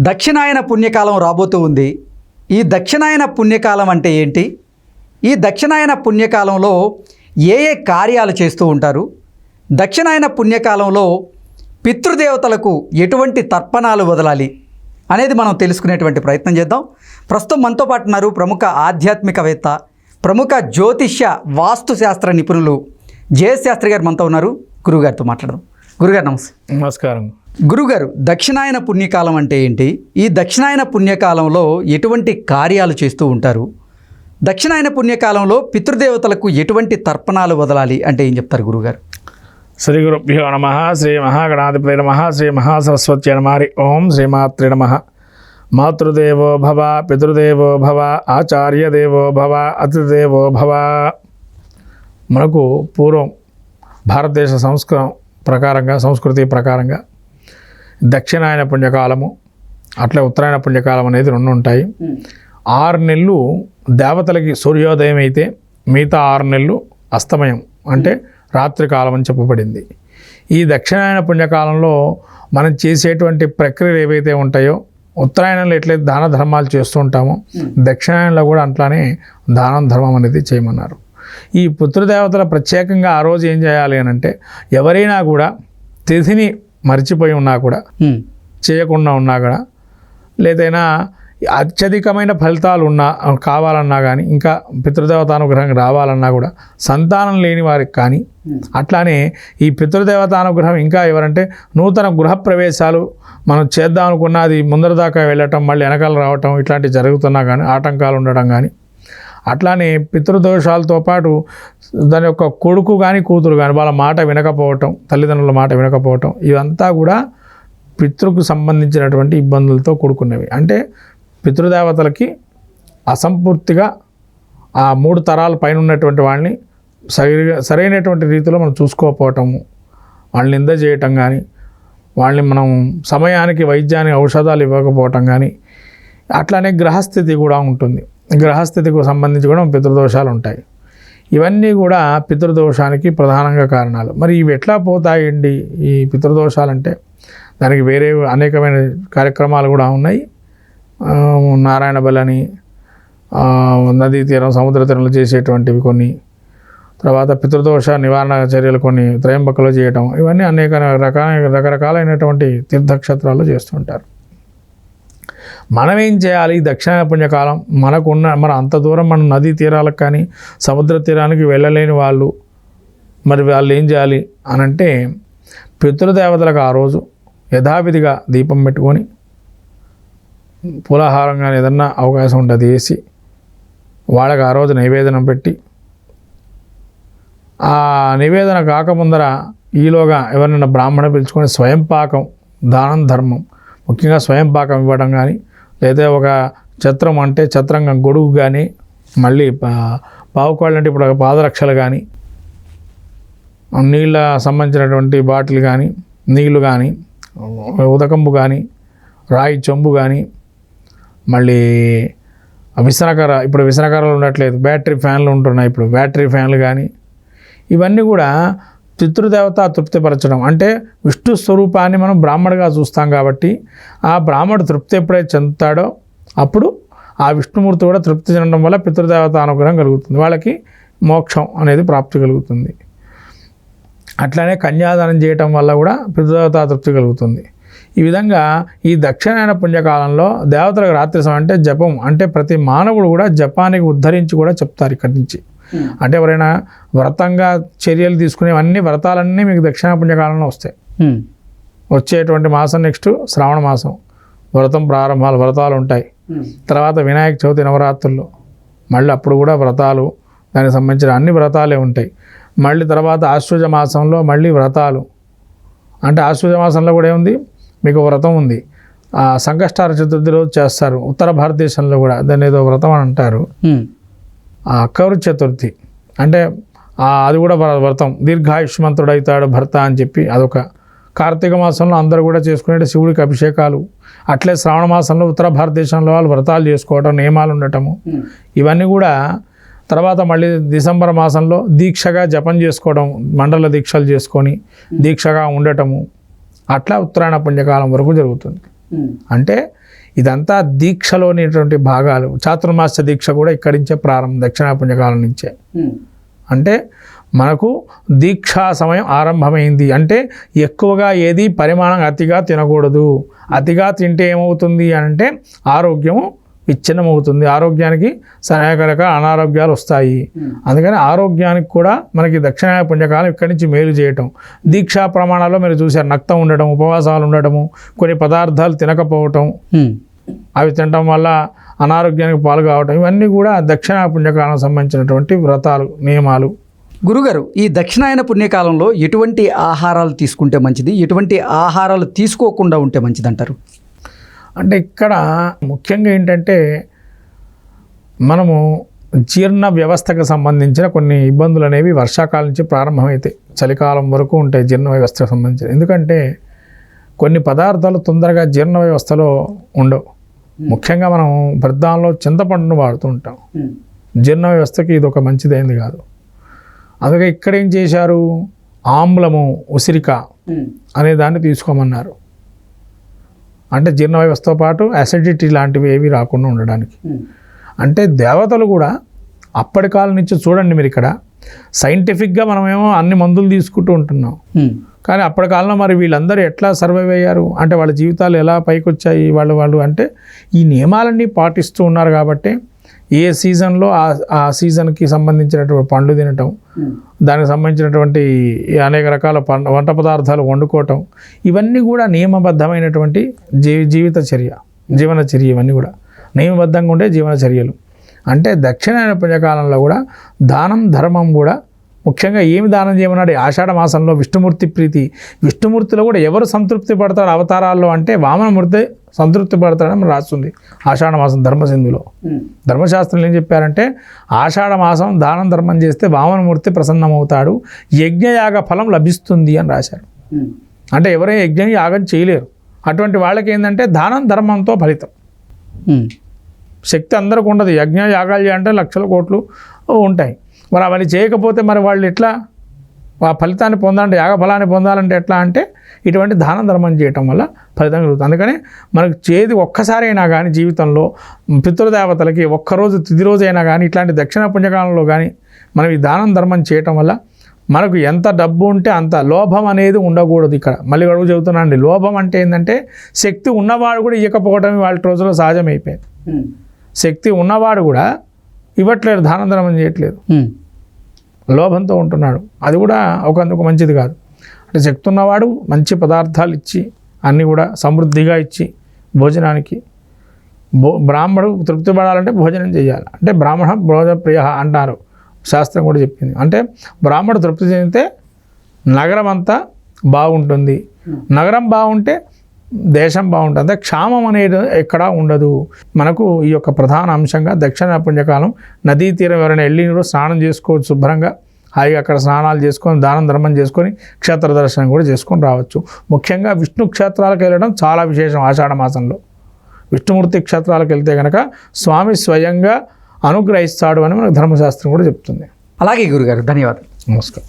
దక్షిణాయన పుణ్యకాలం రాబోతూ ఉంది. ఈ దక్షిణాయన పుణ్యకాలం అంటే ఏంటి? ఈ దక్షిణాయన పుణ్యకాలంలో ఏ ఏ కార్యాలు చేస్తూ ఉంటారు? దక్షిణాయన పుణ్యకాలంలో పితృదేవతలకు ఎటువంటి తర్పణాలు వదలాలి అనేది మనం తెలుసుకునేటువంటి ప్రయత్నం చేద్దాం. ప్రస్తుతం మనతో పాటు ఉన్నారు ప్రముఖ ఆధ్యాత్మికవేత్త ప్రముఖ జ్యోతిష్య వాస్తు శాస్త్ర నిపుణులు జయశాస్త్రి గారు మనతో ఉన్నారు. గురువుగారితో మాట్లాడదాం. గురుగారు నమస్తే. నమస్కారం. గురుగారు దక్షిణాయన పుణ్యకాలం అంటే ఏంటి? ఈ దక్షిణాయన పుణ్యకాలంలో ఎటువంటి కార్యాలు చేస్తూ ఉంటారు? దక్షిణాయన పుణ్యకాలంలో పితృదేవతలకు ఎటువంటి తర్పణాలు వదలాలి అంటే ఏం చెప్తారు గురుగారు? శ్రీ గురుభ్యో నమ శ్రీ మహాగణాధిపతి నమ శ్రీ మహాసరస్వతి నమారి ఓం శ్రీమాత్రి నమ. మాతృదేవో భవ పితృదేవో భవ ఆచార్యదేవో భవ అతిథిదేవో భవ. మనకు పూర్వం భారతదేశ సంస్కృతం ప్రకారంగా సంస్కృతి ప్రకారంగా. దక్షిణాయన పుణ్యకాలము అట్లే ఉత్తరాయణ పుణ్యకాలం అనేది రెండు ఉంటాయి. ఆరు నెలలు దేవతలకి సూర్యోదయం అయితే మిగతా ఆరు నెలలు అస్తమయం అంటే రాత్రి కాలం అని చెప్పబడింది. ఈ దక్షిణాయన పుణ్యకాలంలో మనం చేసేటువంటి ప్రక్రియలు ఏవైతే ఉంటాయో ఉత్తరాయణంలో ఎట్లయితే దాన ధర్మాలు చేస్తూ ఉంటామో దక్షిణాయనంలో కూడా అట్లానే దానం ధర్మం అనేది చేయమన్నారు. ఈ పుత్రదేవతల ప్రత్యేకంగా ఆ రోజు ఏం చేయాలి అని అంటే ఎవరైనా కూడా తిథిని మర్చిపోయి ఉన్నా కూడా. చేయకుండా ఉన్నా కూడా లేదైనా అత్యధికమైన ఫలితాలు ఉన్నా కావాలన్నా కానీ ఇంకా పితృదేవతానుగ్రహం రావాలన్నా కూడా సంతానం లేని వారికి కానీ అట్లానే ఈ పితృదేవతానుగ్రహం ఇంకా ఎవరంటే నూతన గృహప్రవేశాలు మనం చేద్దాం అనుకున్న అది ముందర దాకా వెళ్ళటం మళ్ళీ వెనకాల రావటం ఇట్లాంటివి జరుగుతున్నా కానీ ఆటంకాలు ఉండడం కానీ అట్లానే పితృదోషాలతో పాటు దాని యొక్క కొడుకు కానీ కూతురు కానీ వాళ్ళ మాట వినకపోవటం తల్లిదండ్రుల మాట వినకపోవటం ఇవంతా కూడా పితృకు సంబంధించినటువంటి ఇబ్బందులతో కూడుకున్నవి. అంటే పితృదేవతలకి అసంపూర్తిగా ఆ మూడు తరాల పైన ఉన్నటువంటి వాళ్ళని సరిగా సరైనటువంటి రీతిలో మనం చూసుకోకపోవటము వాళ్ళని నింద చేయటం కానీ వాళ్ళని మనం సమయానికి వైద్యానికి ఔషధాలు ఇవ్వకపోవటం కానీ అట్లానే గ్రహస్థితి కూడా ఉంటుంది. గ్రహస్థితికి సంబంధించి కూడా పితృదోషాలు ఉంటాయి ఇవన్నీ కూడా పితృదోషానికి ప్రధానంగా కారణాలు. మరి ఇవి ఎట్లా పోతాయండి ఈ పితృదోషాలంటే? దానికి వేరే అనేకమైన కార్యక్రమాలు కూడా ఉన్నాయి. నారాయణ బలని నదీ తీరం సముద్ర తీరంలో చేసేటువంటివి కొన్ని తర్వాత పితృదోష నివారణ చర్యలు కొన్ని త్రయంబకలో చేయటం ఇవన్నీ అనేక రకాల రకరకాలైనటువంటి తీర్థక్షేత్రాల్లో చేస్తుంటారు. మనం ఏం చేయాలి? దక్షిణ పుణ్యకాలం. మనకున్న మన అంత దూరం మనం నదీ తీరాలకు కానీ సముద్ర తీరానికి వెళ్ళలేని వాళ్ళు మరి వాళ్ళు ఏం చేయాలి? అని అంటే పితృదేవతలకు ఆ రోజు యథావిధిగా దీపం పెట్టుకొని పూలాహారం కానీ ఏదన్నా అవకాశం ఉంటుంది వేసి వాళ్ళకి ఆ రోజు నైవేదనం పెట్టి ఆ నివేదన కాకముందర ఈలోగా ఎవరినైనా బ్రాహ్మణ పిలుచుకొని స్వయం పాకం దానం ధర్మం ముఖ్యంగా స్వయం పాకం ఇవ్వడం కానీ లేదా ఒక ఛత్రం అంటే ఛత్రంగం గొడుగు కానీ మళ్ళీ పా- పావుకోళ్ళు అంటే ఇప్పుడు పాదరక్షలు కానీ నీళ్ళ సంబంధించినటువంటి బాటిల్ కానీ నీళ్ళు కానీ ఉదకంబు కానీ రాయి చెంబు కానీ మళ్ళీ విసనకర ఇప్పుడు విసనకరలు ఉండట్లేదు బ్యాటరీ ఫ్యాన్లు ఉంటున్నాయి ఇప్పుడు బ్యాటరీ ఫ్యాన్లు కానీ ఇవన్నీ కూడా పితృదేవత తృప్తిపరచడం. అంటే విష్ణు స్వరూపాన్ని మనం బ్రాహ్మణగా చూస్తాం కాబట్టి ఆ బ్రాహ్మడు తృప్తి ఎప్పుడైతే చెందుతాడో అప్పుడు ఆ విష్ణుమూర్తి కూడా తృప్తి చెందడం వల్ల పితృదేవత అనుగ్రహం కలుగుతుంది. వాళ్ళకి మోక్షం అనేది ప్రాప్తి కలుగుతుంది. అట్లానే కన్యాదానం చేయటం వల్ల కూడా పితృదేవత తృప్తి కలుగుతుంది. ఈ విధంగా ఈ దక్షిణాయన పుణ్యకాలంలో దేవతలకు రాత్రి సమయం అంటే జపం. అంటే ప్రతి మానవుడు కూడా జపానికి ఉద్ధరించి కూడా చెప్తారు ఇక్కడి నుంచి. అంటే ఎవరైనా వ్రతంగా చర్యలు తీసుకునేవన్నీ వ్రతాలన్నీ మీకు దక్షిణ పుణ్యకాలంలో వస్తాయి. హ్మ్. వచ్చేటువంటి మాసం నెక్స్ట్ శ్రావణ మాసం. వ్రతం ప్రారంభాలు వ్రతాలు ఉంటాయి. తర్వాత వినాయక చవితి నవరాత్రులు మళ్ళీ అప్పుడు కూడా వ్రతాలు దానికి సంబంధించిన అన్ని వ్రతాలే ఉంటాయి. మళ్ళీ తర్వాత ఆశ్వజ మాసంలో మళ్ళీ వ్రతాలు. అంటే ఆశ్వజ మాసంలో కూడా ఏముంది? మీకు వ్రతం ఉంది. సంకష్టార చతుర్థి రోజు చేస్తారు. ఉత్తర భారతదేశంలో కూడా దాన్ని ఏదో వ్రతం అని అంటారు. అక్కరు చతుర్థి. అంటే అది కూడా వ్ర- వ్రతం. దీర్ఘాయుష్మంతుడు అవుతాడు భర్త అని చెప్పి అదొక కార్తీక మాసంలో అందరూ కూడా చేసుకునే శివుడికి అభిషేకాలు. అట్లే శ్రావణ మాసంలో ఉత్తర భారతదేశంలో వాళ్ళు వ్రతాలు చేసుకోవడం నియమాలు ఉండటము. ఇవన్నీ కూడా తర్వాత మళ్ళీ డిసెంబర్ మాసంలో దీక్షగా జపం చేసుకోవడం మండల దీక్షలు చేసుకొని దీక్షగా ఉండటము. అట్లా ఉత్తరాయణ పుణ్యకాలం వరకు జరుగుతుంది. అంటే ఇదంతా దీక్షలోనేటువంటి భాగాలు. చాతుర్మాస్య దీక్ష కూడా ఇక్కడి నుంచే ప్రారంభం దక్షిణ పుణ్యకాలం నుంచే అంటే మనకు దీక్షా సమయం ఆరంభమైంది. అంటే ఎక్కువగా ఏది పరిమాణం అతిగా తినకూడదు. అతిగా తింటే ఏమవుతుంది అంటే ఆరోగ్యము విచ్ఛిన్నమవుతుంది. ఆరోగ్యానికి అనేక రకాల అనారోగ్యాలు వస్తాయి. అందుకని ఆరోగ్యానికి కూడా మనకి దక్షిణాయ పుణ్యకాలం ఇక్కడి నుంచి మేలు చేయటం. దీక్షా ప్రమాణాల్లో మీరు చూసారు నక్తం ఉండడం ఉపవాసాలు ఉండడము కొన్ని పదార్థాలు తినకపోవటం. అవి తినడం వల్ల అనారోగ్యానికి పాలు కావటం. ఇవన్నీ కూడా దక్షిణ పుణ్యకాలం సంబంధించినటువంటి వ్రతాలు నియమాలు. గురుగారు ఈ దక్షిణాయన పుణ్యకాలంలో ఎటువంటి ఆహారాలు తీసుకుంటే మంచిది? ఎటువంటి ఆహారాలు తీసుకోకుండా ఉంటే మంచిది అంటారు అంటే ఇక్కడ ముఖ్యంగా ఏంటంటే మనము జీర్ణ వ్యవస్థకు సంబంధించిన కొన్ని ఇబ్బందులు అనేవి వర్షాకాలం నుంచి ప్రారంభమవుతాయి చలికాలం వరకు ఉంటాయి జీర్ణ వ్యవస్థకు సంబంధించిన. ఎందుకంటే కొన్ని పదార్థాలు తొందరగా జీర్ణ వ్యవస్థలో ఉండవు. ముఖ్యంగా మనం ప్రధానంలో చింతపండును వాడుతూ ఉంటాం. జీర్ణ వ్యవస్థకి ఇది ఒక మంచిదైంది కాదు. అందుకే ఇక్కడ ఏం చేశారు? ఆమ్లము ఉసిరిక అనే దాన్ని తీసుకోమన్నారు. అంటే జీర్ణ వ్యవస్థతో పాటు అసిడిటీ లాంటివి ఏవి రాకుండా ఉండడానికి. అంటే దేవతలు కూడా అప్పటి కాలం నుంచి చూడండి మీరు ఇక్కడ సైంటిఫిక్గా మనమేమో అన్ని మందులు తీసుకుంటూ ఉంటున్నాం. కానీ అప్పటి కాలంలో మరి వీళ్ళందరూ ఎట్లా సర్వైవ్ అయ్యారు? అంటే వాళ్ళ జీవితాలు ఎలా పైకి వచ్చాయి వాళ్ళు వాళ్ళు అంటే ఈ నియమాలన్నీ పాటిస్తూ ఉన్నారు కాబట్టి ఏ సీజన్లో ఆ ఆ సీజన్కి సంబంధించినటువంటి పండ్లు తినటం దానికి సంబంధించినటువంటి అనేక రకాల వంట పదార్థాలు వండుకోవటం ఇవన్నీ కూడా నియమబద్ధమైనటువంటి జీ జీవిత చర్య జీవన చర్య ఇవన్నీ కూడా. నియమబద్ధంగా ఉండే జీవన చర్యలు. అంటే దక్షిణాయన పుణ్యకాలంలో కూడా దానం ధర్మం కూడా ముఖ్యంగా ఏమి దానం చేయమన్నాడు? ఆషాఢ మాసంలో విష్ణుమూర్తి ప్రీతి. విష్ణుమూర్తిలో కూడా ఎవరు సంతృప్తి పడతారు అవతారాల్లో అంటే వామనమూర్తి సంతృప్తి పడతాడని మనం రాస్తుంది. ఆషాఢ మాసం ధర్మసింధులో. ధర్మశాస్త్రంలో ఏం చెప్పారంటే ఆషాఢ మాసం దానం ధర్మం చేస్తే వామనమూర్తి ప్రసన్నమవుతాడు యజ్ఞయాగ ఫలం లభిస్తుంది అని రాశారు. అంటే ఎవరైనా యజ్ఞం యాగం చేయలేరు. అటువంటి వాళ్ళకి ఏంటంటే దానం ధర్మంతో ఫలితం. శక్తి అందరికి ఉండదు. యజ్ఞ యాగాలు చేయాలంటే లక్షల కోట్లు ఉంటాయి. మరి అవన్నీ చేయకపోతే మరి వాళ్ళు ఎట్లా? ఆ ఫలితాన్ని పొందాలంటే యాగ ఫలాన్ని పొందాలంటే ఎట్లా అంటే ఇటువంటి దాన ధర్మం చేయటం వల్ల ఫలితం కలుగుతుంది. అందుకని మనకు చేది ఒక్కసారి అయినా కానీ జీవితంలో పితృదేవతలకి ఒక్కరోజు తిది రోజు అయినా కానీ ఇట్లాంటి దక్షిణ పుణ్యకాలంలో కానీ మనం ఈ దానం ధర్మం చేయటం వల్ల మనకు ఎంత డబ్బు ఉంటే అంత లోభం అనేది ఉండకూడదు ఇక్కడ. మళ్ళీ అడుగు చెబుతున్నానండి. లోభం అంటే ఏంటంటే శక్తి ఉన్నవాడు కూడా ఇవ్వకపోవడం వాళ్ళ రోజుల్లో సహజమైపోయింది. శక్తి ఉన్నవాడు కూడా ఇవ్వట్లేదు దాన ధర్మం చేయట్లేదు. లోభంతో ఉంటున్నాడు. అది కూడా ఒకందుకు మంచిది కాదు. అంటే శక్తి ఉన్నవాడు మంచి పదార్థాలు ఇచ్చి అన్నీ కూడా సమృద్ధిగా ఇచ్చి భోజనానికి భో బ్రాహ్మడు తృప్తి పడాలంటే భోజనం చేయాలి. అంటే బ్రాహ్మణ భోజన ప్రియ అంటారు. శాస్త్రం కూడా చెప్పింది. అంటే బ్రాహ్మడు తృప్తి చెందితే నగరం అంతా బాగుంటుంది. నగరం బాగుంటే దేశం బాగుంటుంది. అంటే క్షామం అనేది ఎక్కడా ఉండదు. మనకు ఈ యొక్క ప్రధాన అంశంగా దక్షిణ పుణ్యకాలం నదీ తీరం ఎవరైనా వెళ్ళి కూడా స్నానం చేసుకోవచ్చు శుభ్రంగా. హాయిగా అక్కడ స్నానాలు చేసుకొని దానం ధర్మం చేసుకొని క్షేత్ర దర్శనం కూడా చేసుకొని రావచ్చు. ముఖ్యంగా విష్ణు క్షేత్రాలకు వెళ్ళడం చాలా విశేషం ఆషాఢ మాసంలో. విష్ణుమూర్తి క్షేత్రాలకు వెళ్తే కనుక స్వామి స్వయంగా అనుగ్రహిస్తాడు అని మనకు ధర్మశాస్త్రం కూడా చెప్తుంది. అలాగే గురుగారు ధన్యవాదాలు. నమస్కారం.